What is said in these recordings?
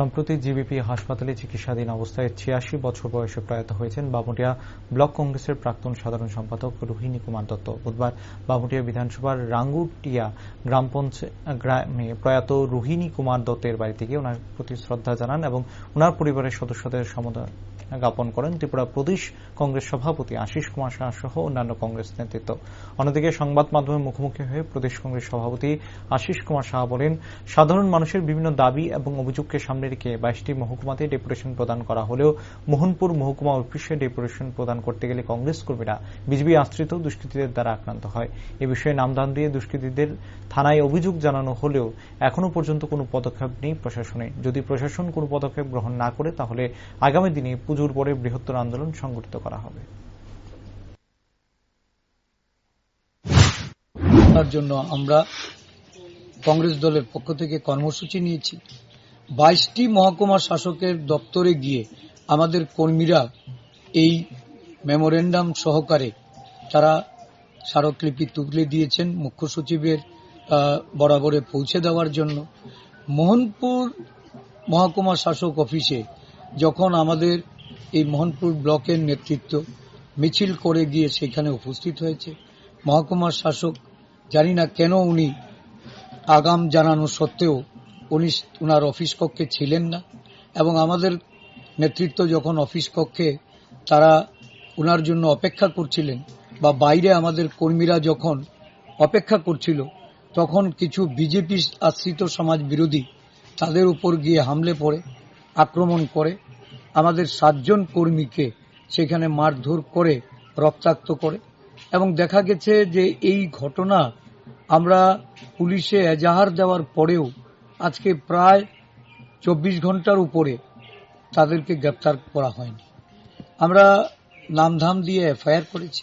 সম্প্রতি জিবিপি হাসপাতালে চিকিৎসাধীন অবস্থায় ছিয়াশি বছর বয়সে প্রয়াত হয়েছেন বামুটিয়া ব্লক কংগ্রেসের প্রাক্তন সাধারণ সম্পাদক রোহিণী কুমার দত্ত। বুধবার বামুটিয়া বিধানসভার রাঙ্গুটিয়া গ্রাম গ্রামে প্রয়াত রোহিণী কুমার দত্তের বাড়িতে গিয়ে ওনার প্রতি শ্রদ্ধা জানান এবং ওনার পরিবারের সদস্যদের সমদয় জ্ঞাপন করেন। ত্রিপুরা প্রদেশ কংগ্রেস সভাপতি আশিস কুমার শাহ সহ অন্যান্য কংগ্রেস নেতৃত্ব। অন্যদিকে সংবাদ মাধ্যমের মুখোমুখি হয়ে প্রদেশ কংগ্রেস সভাপতি আশিস কুমার শাহ বলেন, সাধারণ মানুষের বিভিন্ন দাবি এবং অভিযোগকে সামনে রেখে বাইশটি মহকুমাতে ডেপুটেশন প্রদান করা হলেও মোহনপুর মহকুমা অফিসে ডেপুটেশন প্রদান করতে গেলে কংগ্রেস কর্মীরা বিজেপি আশ্রিত দুষ্কৃতীদের দ্বারা আক্রান্ত হয়। এ বিষয়ে নামদান দিয়ে দুষ্কৃতীদের থানায় অভিযোগ জানানো হলেও এখনও পর্যন্ত কোনো পদক্ষেপ নেই প্রশাসনে। যদি প্রশাসন কোনো পদক্ষেপ গ্রহণ না করে, তাহলে আগামী দিনে পুজোর পরে বৃহত্তর আন্দোলন সংগঠিত করা হবে। জন্য আমরা কংগ্রেস দলের পক্ষ থেকে কর্মসূচি নিয়েছি। বাইশটি মহকুমা শাসকের দপ্তরে গিয়ে আমাদের কর্মীরা এই মেমোরেন্ডাম সহকারে তারা স্মারকলিপি তুলে দিয়েছেন মুখ্য সচিবের বরাবরে পৌঁছে দেওয়ার জন্য। মোহনপুর মহকুমা শাসক অফিসে যখন আমাদের এই মোহনপুর ব্লকের নেতৃত্ব মিছিল করে গিয়ে সেখানে উপস্থিত হয়েছে, মহকুমার শাসক জানি না কেন উনি আগাম জানানো সত্ত্বেও উনি উনার অফিস কক্ষে ছিলেন না এবং আমাদের নেতৃত্ব যখন অফিস কক্ষে তারা উনার জন্য অপেক্ষা করছিলেন বা বাইরে আমাদের কর্মীরা যখন অপেক্ষা করছিল, তখন কিছু বিজেপি আশ্রিত সমাজ বিরোধী তাদের উপর গিয়ে হামলে পড়ে, আক্রমণ করে, আমাদের সাতজন কর্মীকে সেখানে মারধর করে, রক্তাক্ত করে এবং দেখা গেছে যে এই ঘটনা আমরা পুলিশে এজাহার দেওয়ার পরেও আজকে প্রায় চব্বিশ ঘণ্টার উপরে তাদেরকে গ্রেপ্তার করা হয়নি। আমরা নামধাম দিয়ে এফআইআর করেছি,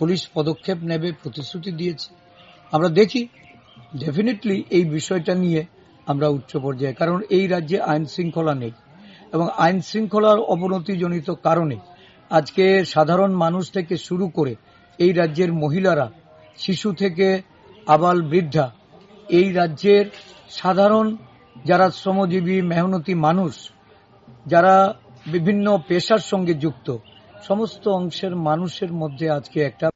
পুলিশ পদক্ষেপ নেবে, প্রতিশ্রুতি দিয়েছে। আমরা দেখি ডেফিনেটলি এই বিষয়টা নিয়ে আমরা উচ্চ পর্যায়ে, কারণ এই রাজ্যে আইন শৃঙ্খলা নেই এবং আইন শৃঙ্খলার অবনতিজনিত কারণে আজকে সাধারণ মানুষ থেকে শুরু করে এই রাজ্যের মহিলারা, শিশু থেকে আবাল বৃদ্ধা এই রাজ্যের সাধারণ যারা শ্রমজীবী, মেহনতি মানুষ, যারা বিভিন্ন পেশার সঙ্গে যুক্ত, সমস্ত অংশের মানুষের মধ্যে আজকে একটা